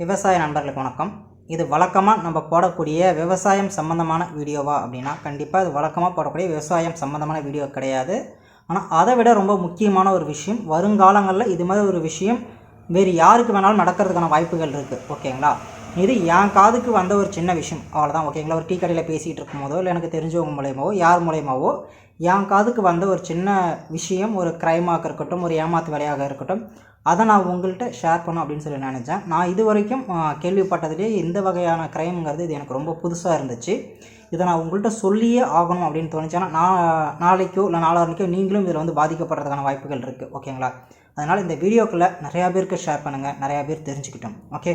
விவசாய நண்பர்களுக்கு வணக்கம். இது வழக்கமாக நம்ம போடக்கூடிய விவசாயம் சம்மந்தமான வீடியோவா அப்படின்னா கண்டிப்பாக இது வழக்கமாக போடக்கூடிய விவசாயம் சம்மந்தமான வீடியோ கிடையாது. ஆனால் அதை விட ரொம்ப முக்கியமான ஒரு விஷயம் வருங்காலங்களில் இது மாதிரி ஒரு விஷயம் வேறு யாருக்கு வேணாலும் நடக்கிறதுக்கான வாய்ப்புகள் இருக்குது ஓகேங்களா? இது என் காதுக்கு வந்த ஒரு சின்ன விஷயம். அவ்வளோதான் ஓகேங்களா ஒரு டீ கடையில் பேசிகிட்டு இருக்கும்போதோ இல்லை எனக்கு தெரிஞ்சவங்க மூலயமாவோ யார் மூலயமாவோ என் காதுக்கு வந்த ஒரு சின்ன விஷயம் ஒரு க்ரைமாக இருக்கட்டும் ஒரு ஏமாத்து வேலையாக இருக்கட்டும் அதை நான் உங்கள்கிட்ட ஷேர் பண்ணும் அப்படின்னு சொல்லி நினச்சேன். நான் இது வரைக்கும் கேள்விப்பட்டதுலேயே இந்த வகையான க்ரைம்ங்கிறது இது எனக்கு ரொம்ப புதுசாக இருந்துச்சு. இதை நான் உங்கள்கிட்ட சொல்லியே ஆகணும் அப்படின்னு தோணுச்சேன்னா நான் நாளைக்கோ இல்லை நாளான்னைக்கோ நீங்களும் இதில் வந்து பாதிக்கப்படுறதுக்கான வாய்ப்புகள் இருக்குது ஓகேங்களா அதனால் இந்த வீடியோக்களை நிறையா பேருக்கு ஷேர் பண்ணுங்கள் நிறையா பேர் தெரிஞ்சுக்கிட்டோம் ஓகே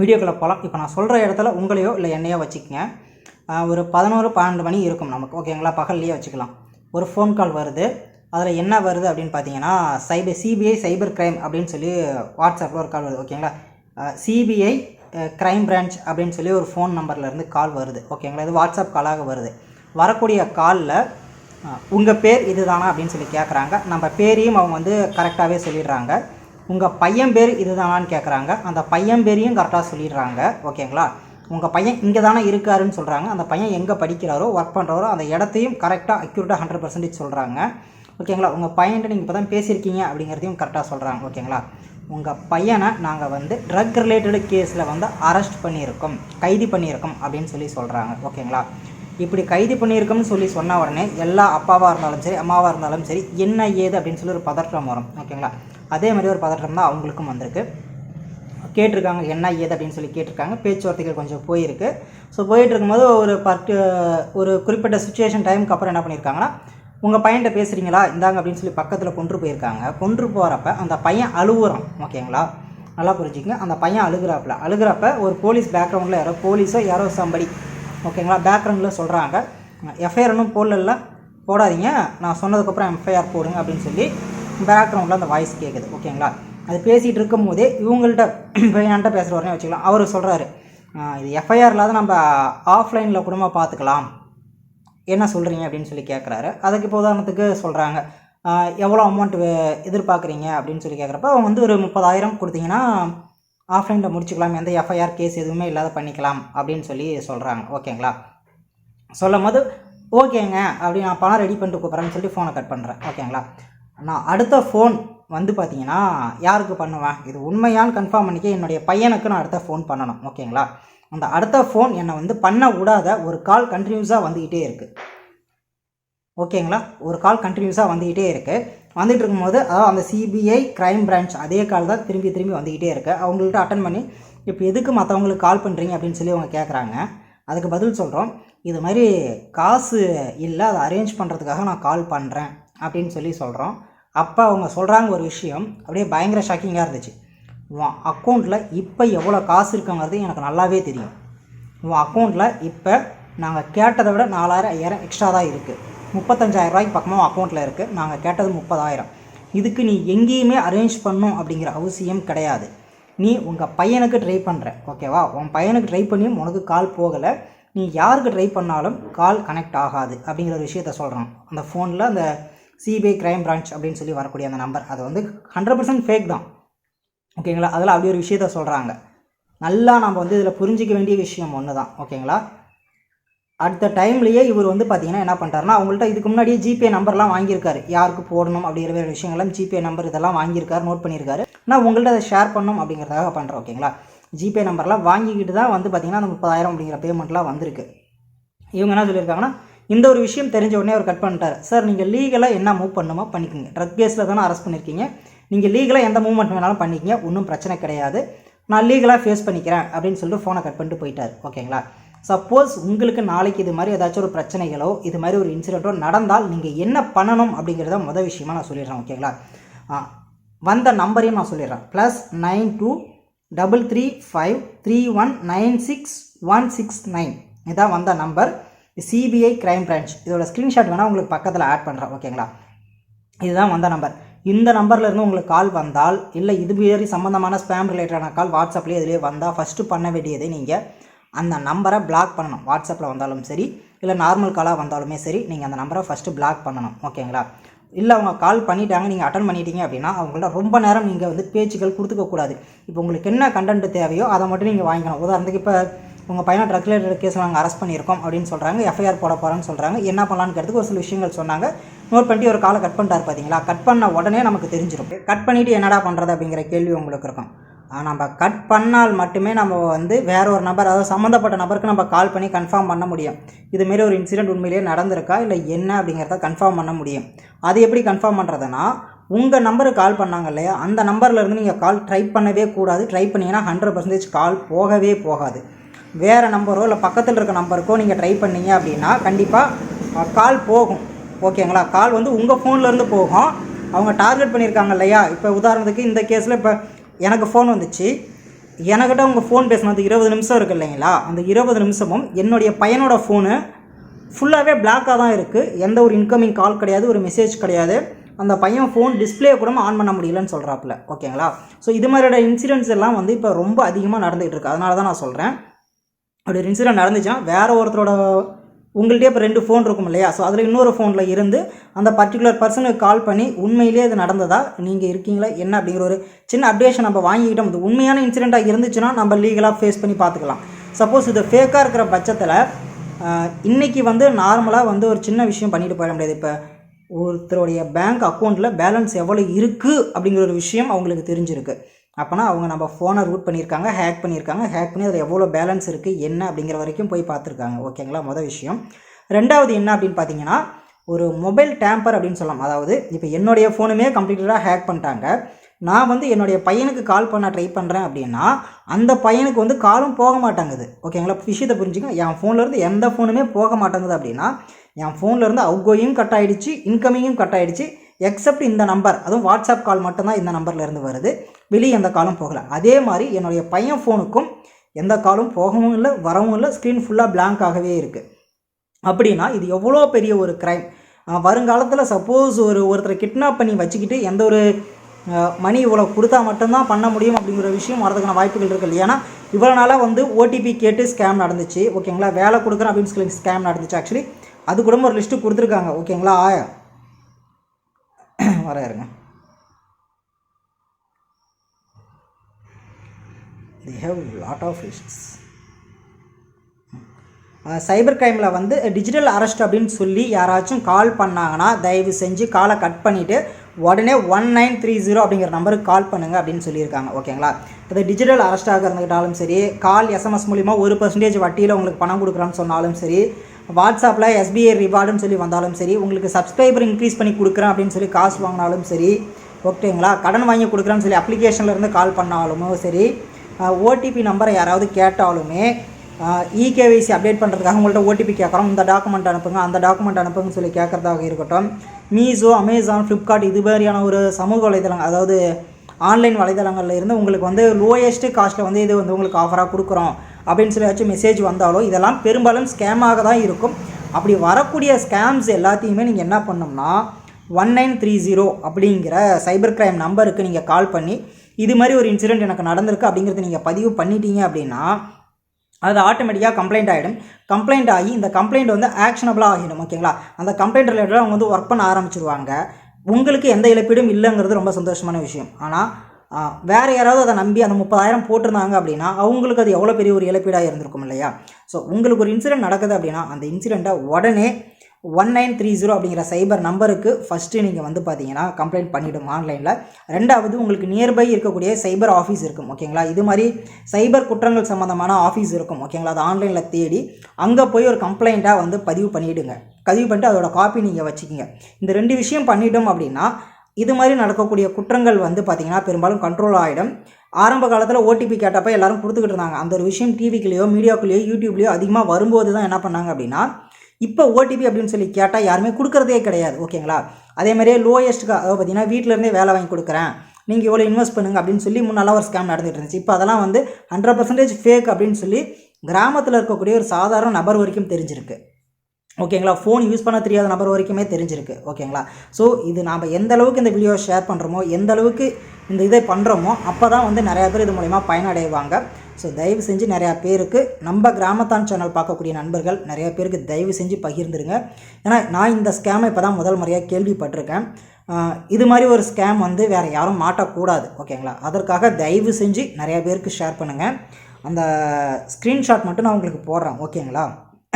வீடியோக்குள்ளே போகலாம் இப்போ நான் சொல்கிற இடத்துல உங்களையோ இல்லை என்னையோ வச்சுக்கோங்க. ஒரு பதினோரு பன்னெண்டு மணி இருக்கும் நமக்கு. ஓகேங்களா பகல்லையே வச்சுக்கலாம். ஒரு ஃபோன் கால் வருது. அதில் என்ன வருது அப்படின்னு பார்த்தீங்கன்னா சைபர் சிபிஐ சைபர் கிரைம் அப்படின்னு சொல்லி வாட்ஸ்அப்பில் ஒரு கால் வருது. ஓகேங்களா சிபிஐ க்ரைம் பிரான்ச் அப்படின்னு சொல்லி ஒரு ஃபோன் நம்பர்லேருந்து கால் வருது. ஓகேங்களா இது வாட்ஸ்அப் காலாக வருது. வரக்கூடிய காலில் உங்கள் பேர் இதுதானா அப்படின்னு சொல்லி கேட்குறாங்க நம்ம பேரையும் அவங்க வந்து கரெக்டாகவே சொல்லிடுறாங்க. உங்கள் பையன் பேர் இதுதானான்னு கேட்குறாங்க அந்த பையன் பேரையும் கரெக்டாக சொல்லிடுறாங்க. ஓகேங்களா? உங்கள் பையன் இங்கே தானே இருக்காருன்னு சொல்கிறாங்க அந்த பையன் எங்கே படிக்கிறாரோ ஒர்க் பண்ணுறாரோ அந்த இடத்தையும் கரெக்டாக அக்யூரேட்டாக ஹண்ட்ரட் பர்சன்டேஜ் சொல்கிறாங்க ஓகேங்களா? உங்கள் பையன்ட்ட நீங்கள் இப்போ தான் பேசியிருக்கீங்க அப்படிங்கிறதையும் கரெக்டாக சொல்கிறாங்க ஓகேங்களா? உங்கள் பையனை நாங்கள் வந்து ட்ரக் ரிலேட்டடு கேஸில் வந்து அரெஸ்ட் பண்ணியிருக்கோம். கைது பண்ணியிருக்கோம் அப்படின்னு சொல்லி சொல்கிறாங்க ஓகேங்களா? இப்படி கைது பண்ணியிருக்கோம்னு சொல்லி சொன்ன உடனே எல்லா அப்பாவாக இருந்தாலும் சரி அம்மாவாக இருந்தாலும் சரி என்ன ஏது அப்படின்னு சொல்லி ஒரு பதற்றம் வரும். ஓகேங்களா? அதே மாதிரி ஒரு பதற்றம் தான் அவங்களுக்கும் வந்திருக்கு. கேட்டிருக்காங்க என்ன ஏது அப்படின்னு சொல்லி கேட்டிருக்காங்க. பேச்சுவார்த்தைகள் கொஞ்சம் போயிருக்கு. ஸோ போயிட்டு இருக்கும்போது ஒரு பர்டி ஒரு குறிப்பிட்ட சுச்சுவேஷன் டைமுக்கு அப்புறம் என்ன பண்ணியிருக்காங்கன்னா உங்கள் பையன்கிட்ட பேசுகிறீங்களா இந்தாங்க அப்படின்னு சொல்லி பக்கத்தில் கொண்டு போயிருக்காங்க. கொண்டு போகிறப்ப அந்த பையன் அழுகுறான் ஓகேங்களா? நல்லா புரிஞ்சுக்கங்க. அந்த பையன் அழுகுறாப்புல. அழுகிறப்ப ஒரு போலீஸ் பேக்ரவுண்டில் யாரோ போலீஸோ யாரோ சம்படி ஓகேங்களா? பேக்ரவுண்டில் சொல்கிறாங்க எஃப்ஐஆர் ஒன்றும் போடல போடாதீங்க. நான் சொன்னதுக்கப்புறம் எஃப்ஐஆர் போடுங்க அப்படின்னு சொல்லி பேக்ரவுண்டில் அந்த வாய்ஸ் கேட்குது ஓகேங்களா? அது பேசிகிட்டு இருக்கும் போதே இவங்கள்ட்ட பையன்கிட்ட பேசுகிற உடனே வச்சுக்கலாம். அவர் சொல்கிறாரு இது எஃப்ஐஆர் இல்லாத நம்ம ஆஃப்லைனில் கூட பார்த்துக்கலாம் என்ன சொல்கிறீங்க அப்படின்னு சொல்லி கேட்குறாரு அதுக்கு இப்போ உதாரணத்துக்கு சொல்கிறாங்க எவ்வளோ அமௌண்ட் எதிர்பார்க்குறீங்க? அப்படின்னு சொல்லி கேட்குறப்ப அவங்க வந்து ஒரு முப்பதாயிரம் கொடுத்தீங்கன்னா ஆஃப்லைனில் முடிச்சுக்கலாம். எந்த எஃப்ஐஆர் கேஸ் எதுவுமே இல்லாத பண்ணிக்கலாம். அப்படின்னு சொல்லி சொல்கிறாங்க ஓகேங்களா? சொல்லும் போது ஓகேங்க அப்படி நான் பணம் ரெடி பண்ணிட்டு கூப்பிட்றேன்னு சொல்லி ஃபோனை கட் பண்ணுறேன் ஓகேங்களா? நான் அடுத்த ஃபோன் வந்து பார்த்தீங்கன்னா யாருக்கு பண்ணுவேன்? இது உண்மையான்னு கன்ஃபார்ம் பண்ணிக்க என்னுடைய பையனுக்கு நான் அடுத்த ஃபோன் பண்ணணும் ஓகேங்களா? அந்த அடுத்த ஃபோன் என்னை வந்து பண்ண விடாத ஒரு கால் கண்டினியூஸாக வந்துக்கிட்டே இருக்குது ஓகேங்களா? ஒரு கால் கண்டினியூஸாக வந்துக்கிட்டே இருக்குது வந்துட்டு இருக்கும்போது அதாவது அந்த சிபிஐ க்ரைம் பிரான்ச் அதே கால் தான் திரும்பி திரும்பி வந்துக்கிட்டே இருக்குது அவங்கள்ட்ட அட்டன் பண்ணி இப்போ எதுக்கு மற்றவங்களுக்கு கால் பண்ணுறீங்க அப்படின்னு சொல்லி அவங்க கேட்குறாங்க அதுக்கு பதில் சொல்கிறோம் இது மாதிரி காசு இல்லை அதை அரேஞ்ச் பண்ணுறதுக்காக நான் கால் பண்ணுறேன் அப்படின்னு சொல்லி சொல்கிறோம் அப்போ அவங்க சொல்கிறாங்க ஒரு விஷயம் அப்படியே பயங்கர ஷாக்கிங்காக இருந்துச்சு. உன் அக்கௌண்ட்டில் இப்போ எவ்வளோ காசு இருக்குங்கிறது எனக்கு நல்லாவே தெரியும். உன் அக்கௌண்ட்டில் இப்போ நாங்கள் கேட்டதை விட நாலாயிரம் ஐயாயிரம் எக்ஸ்ட்ரா தான் இருக்குது முப்பத்தஞ்சாயிரம் ரூபாய்க்கு பக்கமாக அக்கௌண்ட்டில் இருக்குது நாங்கள் கேட்டது முப்பதாயிரம். இதுக்கு நீ எங்கேயுமே அரேஞ்ச் பண்ணும் அப்படிங்கிற அவசியம் கிடையாது. நீ உங்கள் பையனுக்கு ட்ரை பண்ணுற ஓகேவா உன் பையனுக்கு ட்ரை பண்ணியும் உனக்கு கால் போகலை. நீ யாருக்கு ட்ரை பண்ணாலும் கால் கனெக்ட் ஆகாது அப்படிங்கிற ஒரு விஷயத்த சொல்கிறான் அந்த ஃபோனில் அந்த சிபிஐ கிரைம் பிரான்ச் அப்படின்னு சொல்லி வரக்கூடிய அந்த நம்பர் அது வந்து ஹண்ட்ரட் பர்சன்ட் ஃபேக் தான். ஓகேங்களா அதில் அப்படி ஒரு விஷயத்த சொல்கிறாங்க நல்லா நம்ம வந்து இதில் புரிஞ்சிக்க வேண்டிய விஷயம் ஒன்று தான் ஓகேங்களா அடுத்த டைம்லேயே இவர் வந்து பார்த்தீங்கன்னா என்ன பண்ணுறாருன்னா அவங்கள்ட்ட இதுக்கு முன்னாடியே ஜிபே நம்பர்லாம் வாங்கியிருக்காரு. யாருக்கு போடணும் அப்படிங்கிற வேறு விஷயங்கள்லாம் ஜிபே நம்பர் இதெல்லாம் வாங்கியிருக்காரு நோட் பண்ணியிருக்காரு. நான் உங்கள்கிட்ட அதை ஷேர் பண்ணணும் அப்படிங்கிறதாக பண்ணுறேன் ஓகேங்களா ஜிபே நம்பர்லாம் வாங்கிக்கிட்டு தான் வந்து பார்த்தீங்கன்னா அந்த முப்பதாயிரம் அப்படிங்கிற பேமெண்ட்லாம் வந்திருக்கு. இவங்க என்ன சொல்லியிருக்காங்கன்னா இந்த ஒரு விஷயம் தெரிஞ்ச உடனே அவர் கட் பண்ணிட்டார். சார் நீங்கள் லீகலாக என்ன மூவ் பண்ணுமோ பண்ணிக்கோங்க. ட்ரக் கேஸில் தானே அரெஸ்ட் பண்ணியிருக்கீங்க நீங்கள் லீகலாக எந்த மூவ்மெண்ட் வேணாலும் பண்ணிக்கங்க. ஒன்றும் பிரச்சனை கிடையாது. நான் லீகலாக ஃபேஸ் பண்ணிக்கிறேன் அப்படின்னு சொல்லிட்டு ஃபோனை கட் பண்ணிட்டு போயிட்டார். ஓகேங்களா சப்போஸ் உங்களுக்கு நாளைக்கு இது மாதிரி ஏதாச்சும் ஒரு பிரச்சனைகளோ இது மாதிரி ஒரு இன்சிடெண்ட்டோ நடந்தால் நீங்கள் என்ன பண்ணணும் அப்படிங்கிறத மொதல் விஷயமா நான் சொல்லிடுறேன். ஓகேங்களா வந்த நம்பரையும் நான் சொல்லிடுறேன். Plus nine two double three five three one nine six one six nine இதான் வந்த நம்பர் சிபிஐ கிரைம் பிரான்ச் இதோட ஸ்க்ரீன்ஷாட் வேணால் உங்களுக்கு பக்கத்தில் ஆட் பண்ணுறேன் ஓகேங்களா இதுதான் வந்த நம்பர் இந்த நம்பர்லேருந்து உங்களுக்கு கால் வந்தால் இல்லை இது மாதிரி சம்மந்தமான ஸ்பேம் ரிலேட்டடான கால் வாட்ஸ்அப்லேயே இதுலேயே வந்தால் ஃபஸ்ட்டு பண்ண வேண்டியதை நீங்கள் அந்த நம்பரை பிளாக் பண்ணணும் வாட்ஸ்அப்பில் வந்தாலும் சரி இல்லை நார்மல் காலாக வந்தாலுமே சரி நீங்கள் அந்த நம்பரை ஃபஸ்ட்டு பிளாக் பண்ணணும் ஓகேங்களா இல்லை அவங்க கால் பண்ணிட்டாங்க நீங்கள் அட்டன் பண்ணிட்டீங்க அப்படின்னா அவங்கள்ட்ட ரொம்ப நேரம் நீங்கள் வந்து பேச்சுக்கள் கொடுத்துக்கக்கூடாது. இப்போ உங்களுக்கு என்ன கண்டென்ட் தேவையோ அதை மட்டும் நீங்கள் வாங்கிக்கணும். உதாரணத்துக்கு இப்போ உங்கள் பையனை ட்ரக் ரிலேட்டட் கேஸில் நாங்கள் அரெஸ்ட் பண்ணியிருக்கோம் அப்படின்னு சொல்கிறாங்க எஃப்ஐஆர் போட போகிறோன்னு சொல்கிறாங்க என்ன பண்ணலான்னு கேட்டதுக்கு ஒரு சில விஷயங்கள் சொன்னாங்க. நோட் பண்ணிட்டு ஒரு காலை கட் பண்ணிட்டார் பார்த்தீங்களா கட் பண்ண உடனே நமக்கு தெரிஞ்சிடும் கட் பண்ணிவிட்டு என்னடா பண்ணுறது அப்படிங்கிற கேள்வி உங்களுக்கு இருக்கும். நம்ம கட் பண்ணால் மட்டுமே நம்ம வந்து வேற ஒரு நபர் அதாவது சம்மந்தப்பட்ட நபருக்கு நம்ம கால் பண்ணி கன்ஃபார்ம் பண்ண முடியும். இதுமாரி ஒரு இன்சிடெண்ட் உண்மையிலேயே நடந்திருக்கா? இல்லை என்ன அப்படிங்கிறத கன்ஃபார்ம் பண்ண முடியும். அது எப்படி கன்ஃபார்ம் பண்ணுறதுனா உங்கள் நம்பருக்கு கால் பண்ணாங்க இல்லையா? அந்த நம்பர்லேருந்து நீங்கள் கால் ட்ரை பண்ணவே கூடாது. ட்ரை பண்ணிங்கன்னா ஹண்ட்ரட் பர்சன்டேஜ் கால் போகவே போகாது. வேறு நம்பரோ இல்லை பக்கத்தில் இருக்க நம்பருக்கோ நீங்கள் ட்ரை பண்ணீங்க அப்படின்னா கண்டிப்பாக கால் போகும். ஓகேங்களா கால் வந்து உங்கள் ஃபோன்லேருந்து போகும். அவங்க டார்கெட் பண்ணியிருக்காங்க இல்லையா? இப்போ உதாரணத்துக்கு இந்த கேஸில் இப்போ எனக்கு ஃபோன் வந்துச்சு. எனக்கிட்ட உங்கள் ஃபோன் பேசினது இருபது நிமிஷம் இருக்கு இல்லைங்களா? அந்த இருபது நிமிஷமும் என்னுடைய பையனோட ஃபோனு ஃபுல்லாகவே பிளாக்காக தான் இருக்குது எந்த ஒரு இன்கமிங் கால் கிடையாது ஒரு மெசேஜ் கிடையாது. அந்த பையன் ஃபோன் டிஸ்பிளே கூட ஆன் பண்ண முடியலன்னு சொல்கிறாப்புல ஓகேங்களா ஸோ இது மாதிரியான இன்சிடென்ட்ஸ் எல்லாம் வந்து இப்போ ரொம்ப அதிகமாக நடந்துகிட்டு இருக்குது அதனால தான் நான் சொல்கிறேன் அப்படி ஒரு இன்சிடென்ட் நடந்துச்சுன்னா வேறு ஒருத்தரோட உங்கள்கிட்டயே இப்போ ரெண்டு ஃபோன் இருக்கும் இல்லையா? ஸோ அதில் இன்னொரு ஃபோனில் இருந்து அந்த பர்டிகுலர் பர்சனுக்கு கால் பண்ணி உண்மையிலேயே இது நடந்ததா? நீங்கள் இருக்கீங்களா? என்ன? அப்படிங்கிற ஒரு சின்ன அப்டேஷன் நம்ம வாங்கிக்கிட்டோம். அது உண்மையான இன்சிடெண்ட்டாக இருந்துச்சுன்னா நம்ம லீகலாக ஃபேஸ் பண்ணி பார்த்துக்கலாம். சப்போஸ் இது ஃபேக்காக இருக்கிற பட்சத்தில் இன்றைக்கி வந்து நார்மலாக வந்து ஒரு சின்ன விஷயம் பண்ணிட்டு போயிட முடியாது. இப்போ ஒருத்தருடைய பேங்க் அக்கௌண்ட்டில் பேலன்ஸ் எவ்வளோ இருக்குது அப்படிங்கிற ஒரு விஷயம் அவங்களுக்கு தெரிஞ்சிருக்கு. அப்போனா அவங்க நம்ம ஃபோனை ரூட் பண்ணியிருக்காங்க ஹேக் பண்ணியிருக்காங்க. ஹேக் பண்ணி அதில் எவ்வளோ பேலன்ஸ் இருக்குது என்ன அப்படிங்கிற வரைக்கும் போய் பார்த்துருக்காங்க. ஓகேங்களா மொதல் விஷயம். ரெண்டாவது என்ன அப்படின்னு பார்த்தீங்கன்னா ஒரு மொபைல் டேம்பர் அப்படின்னு சொல்லலாம். அதாவது இப்போ என்னுடைய ஃபோனுமே கம்ப்ளீட்டடாக ஹேக் பண்ணிட்டாங்க. நான் வந்து என்னுடைய பையனுக்கு கால் பண்ண ட்ரை பண்ணுறேன் அப்படின்னா அந்த பையனுக்கு வந்து காலும் போக மாட்டேங்குது. ஓகேங்களா விஷயத்தை புரிஞ்சுக்கோங்க. என் ஃபோன்லேருந்து எந்த ஃபோனுமே போக மாட்டேங்குது அப்படின்னா என் ஃபோன்லேருந்து அவுட் கோயிங் கட் ஆகிடுச்சு இன்கமிங்கும் கட் ஆகிடுச்சு எக்ஸப்ட் இந்த நம்பர் அதுவும் வாட்ஸ்அப் கால் மட்டும்தான் இந்த நம்பர்லேருந்து வருது. வெளியே எந்த காலும் போகலை. அதே மாதிரி என்னுடைய பையன் ஃபோனுக்கும் எந்த காலும் போகவும் இல்லை வரவும் இல்லை. ஸ்க்ரீன் ஃபுல்லாக blank ஆகவே இருக்குது அப்படின்னா இது எவ்வளோ பெரிய ஒரு க்ரைம் வருங்காலத்தில் சப்போஸ் ஒரு ஒருத்தரை கிட்னாப் பண்ணி வச்சுக்கிட்டு எந்த ஒரு மணி இவ்வளோ கொடுத்தா மட்டும்தான் பண்ண முடியும் அப்படிங்கிற விஷயம் வரதுக்கான வாய்ப்புகள் இருக்குது இல்லையா? ஏன்னா இவ்வளோ நாளாக வந்து ஓடிபி கேட்டு ஸ்கேம் நடந்துச்சு. ஓகேங்களா? வேலை கொடுக்குறேன் அப்படின்னு சொல்லி ஸ்கேம் நடந்துச்சு ஆக்சுவலி அது கூட ஒரு லிஸ்ட்டு கொடுத்துருக்காங்க. ஓகேங்களா? மரம் இருங்க. They have lot of lists cyber க்ரைமில் வந்து டிஜிட்டல் அரெஸ்ட் அப்படின்னு சொல்லி யாராச்சும் கால் பண்ணாங்கன்னா தயவு செஞ்சு காலை கட் பண்ணிவிட்டு உடனே ஒன் நைன் த்ரீ ஜீரோ அப்படிங்கிற நம்பருக்கு கால் பண்ணுங்க அப்படின்னு சொல்லியிருக்காங்க. ஓகேங்களா இப்போ டிஜிட்டல் அரெஸ்ட்டாக இருந்துக்கிட்டாலும் சரி கால் எஸ்எம்எஸ் மூலிமா ஒரு பர்சன்டேஜ் வட்டியில் உங்களுக்கு பணம் கொடுக்குறான்னு சொன்னாலும் சரி வாட்ஸ்அப்பில் எஸ்பிஐ ரிவார்டுன்னு சொல்லி வந்தாலும் சரி உங்களுக்கு சப்ஸ்கிரைபர் இன்க்ரீஸ் பண்ணி கொடுக்குறேன் அப்படின்னு சொல்லி காசு வாங்கினாலும் சரி ஓகேங்களா? கடன் வாங்கி கொடுக்குறேன்னு சொல்லி அப்ளிகேஷன்லேருந்து கால் பண்ணாலுமோ சரி ஓடிபி நம்பரை யாராவது கேட்டாலுமே இகேவிசி அப்டேட் பண்ணுறதுக்காக உங்கள்கிட்ட ஓடிபி கேட்குறோம். இந்த டாக்குமெண்ட் அனுப்புங்க. அந்த டாக்குமெண்ட் அனுப்புங்கன்னு சொல்லி கேட்குறதாக இருக்கட்டும். மீஷோ அமேசான் ஃப்ளிப்கார்ட் இது மாதிரியான ஒரு சமூக வலைதளங்கள் அதாவது ஆன்லைன் வலைதளங்களில் இருந்து உங்களுக்கு வந்து லோயஸ்ட்டு காஸ்ட்டில் வந்து இது வந்து உங்களுக்கு ஆஃபராக கொடுக்குறோம். அப்படின்னு சொல்லி ஏதாச்சும் மெசேஜ் வந்தாலோ இதெல்லாம் பெரும்பாலும் ஸ்கேமாக தான் இருக்கும். அப்படி வரக்கூடிய ஸ்கேம்ஸ் எல்லாத்தையுமே நீங்கள் என்ன பண்ணோம்னா ஒன் நைன் த்ரீ ஜீரோ அப்படிங்கிற சைபர் கிரைம் நம்பருக்கு நீங்கள் கால் பண்ணி இது மாதிரி ஒரு இன்சிடெண்ட் எனக்கு நடந்திருக்கு அப்படிங்கிறத நீங்கள் பதிவு பண்ணிட்டீங்க அப்படின்னா அது ஆட்டோமேட்டிக்காக கம்ப்ளைண்ட் ஆகிடும் கம்ப்ளைண்ட் ஆகி இந்த கம்ப்ளைண்ட் வந்து ஆக்ஷனபிளாக ஆகிடும் ஓகேங்களா அந்த கம்ப்ளைண்ட் ரிலேட்டடாக அவங்க வந்து ஒர்க் பண்ண ஆரம்பிச்சிருவாங்க. உங்களுக்கு எந்த இழப்பீடும் இல்லைங்கிறது ரொம்ப சந்தோஷமான விஷயம். ஆனால் வேறு யாராவது அதை நம்பி அந்த முப்பதாயிரம் போட்டிருந்தாங்க அப்படின்னா அவங்களுக்கு அது எவ்வளோ பெரிய ஒரு இழப்பீடாக இருந்திருக்கும் இல்லையா? ஸோ உங்களுக்கு ஒரு இன்சிடென்ட் நடக்குது அப்படின்னா அந்த இன்சிடெண்ட்டை உடனே ஒன் நைன் த்ரீ ஜீரோ அப்படிங்கிற சைபர் நம்பருக்கு ஃபஸ்ட்டு நீங்கள் வந்து பார்த்தீங்கன்னா கம்ப்ளைண்ட் பண்ணிவிடும் ஆன்லைனில் ரெண்டாவது உங்களுக்கு நியர்பை இருக்கக்கூடிய சைபர் ஆஃபீஸ் இருக்கும் ஓகேங்களா இது மாதிரி சைபர் குற்றங்கள் சம்மந்தமான ஆஃபீஸ் இருக்கும் ஓகேங்களா அது ஆன்லைனில் தேடி அங்கே போய் ஒரு கம்ப்ளைண்ட்டாக வந்து பதிவு பண்ணிவிடுங்க பதிவு பண்ணிட்டு அதோட காப்பி நீங்கள் வச்சுக்கிங்க. இந்த ரெண்டு விஷயம் பண்ணிட்டோம் அப்படின்னா இது மாதிரி நடக்கக்கூடிய குற்றங்கள் வந்து பார்த்திங்கன்னா பெரும்பாலும் கண்ட்ரோல் ஆகிடும் ஆரம்ப காலத்தில் ஓடிபி கேட்டப்போ எல்லாரும் கொடுத்துக்கிட்டு இருந்தாங்க. அந்த ஒரு விஷயம் டிவிக்குள்ளேயோ மீடியாக்குள்ளேயோ யூடியூப்லேயோ அதிகமாக வரும்போது தான் என்ன பண்ணாங்க அப்படின்னா இப்போ ஓடிபி அப்படின்னு சொல்லி கேட்டால் யாருமே கொடுக்குறதே கிடையாது. ஓகேங்களா அதே மாதிரியே லோயஸ்ட்டுக்கு அதாவது பார்த்தீங்கன்னா வீட்டிலேருந்தே வேலை வாங்கி கொடுக்குறேன். நீங்கள் இவ்வளோ இன்வெஸ்ட் பண்ணுங்க அப்படின்னு சொல்லி முன்னெல்லாம் ஒரு ஸ்கேம் நடந்துகிட்டு இருந்துச்சு. இப்போ அதெல்லாம் வந்து ஹண்ட்ரட் பர்சன்டேஜ் ஃபேக் அப்படின்னு சொல்லி கிராமத்தில் இருக்கக்கூடிய ஒரு சாதாரண நபர் வரைக்கும் தெரிஞ்சிருக்கு. ஓகேங்களா? ஃபோன் யூஸ் பண்ண தெரியாத நபர் வரைக்குமே தெரிஞ்சிருக்கு. ஓகேங்களா? ஸோ இது நாம் எந்த அளவுக்கு இந்த வீடியோ ஷேர் பண்ணுறோமோ எந்த அளவுக்கு இந்த இதை பண்ணுறோமோ அப்போ தான் வந்து நிறையா பேர் இது மூலிமா பயனடைவாங்க. ஸோ தயவு செஞ்சு நிறையா பேருக்கு நம்ம கிராமத்தான் சேனல் பார்க்கக்கூடிய நண்பர்கள் நிறையா பேருக்கு தயவு செஞ்சு பகிர்ந்துருங்க. ஏன்னா நான் இந்த ஸ்கேமை இப்போ தான் முதல் முறையாக கேள்விப்பட்டிருக்கேன். இது மாதிரி ஒரு ஸ்கேம் வந்து வேறு யாரும் மாட்டக்கூடாது. ஓகேங்களா? அதற்காக தயவு செஞ்சு நிறையா பேருக்கு ஷேர் பண்ணுங்கள் அந்த ஸ்க்ரீன்ஷாட் மட்டும் நான் உங்களுக்கு போடுறேன். ஓகேங்களா?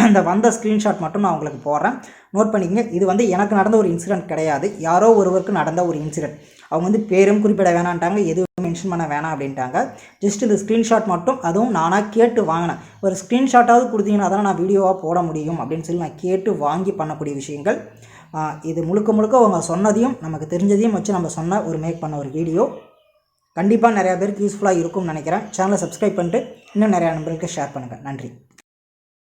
அந்த வந்த ஸ்க்ரீன்ஷாட் மட்டும் நான் உங்களுக்கு போடுறேன். நோட் பண்ணிக்கங்க இது வந்து எனக்கு நடந்த ஒரு இன்சிடென்ட் கிடையாது. யாரோ ஒருவருக்கு நடந்த ஒரு இன்சிடென்ட் அவங்க வந்து பேரும் குறிப்பிட வேணான்ட்டாங்க எதுவும் மென்ஷன் பண்ண வேணாம் அப்படின்ட்டாங்க. ஜஸ்ட் இந்த ஸ்க்ரீன்ஷாட் மட்டும் அதுவும் நானாக கேட்டு வாங்கினேன். ஒரு ஸ்க்ரீன்ஷாட்டாவது கொடுத்தீங்கன்னா தான் நான் வீடியோவாக போட முடியும் அப்படின்னு சொல்லி நான் கேட்டு வாங்கி பண்ணக்கூடிய விஷயங்கள். இது முழுக்க முழுக்க அவங்க சொன்னதையும் நமக்கு தெரிஞ்சதையும் வச்சு நம்ம சொன்ன ஒரு மேக் பண்ண ஒரு வீடியோ கண்டிப்பாக நிறையா பேருக்கு யூஸ்ஃபுல்லாக இருக்கும்னு நினைக்கிறேன். சேனலை சப்ஸ்கிரைப் பண்ணிட்டு இன்னும் நிறையா நண்பர்களுக்கு ஷேர் பண்ணுங்கள் நன்றி.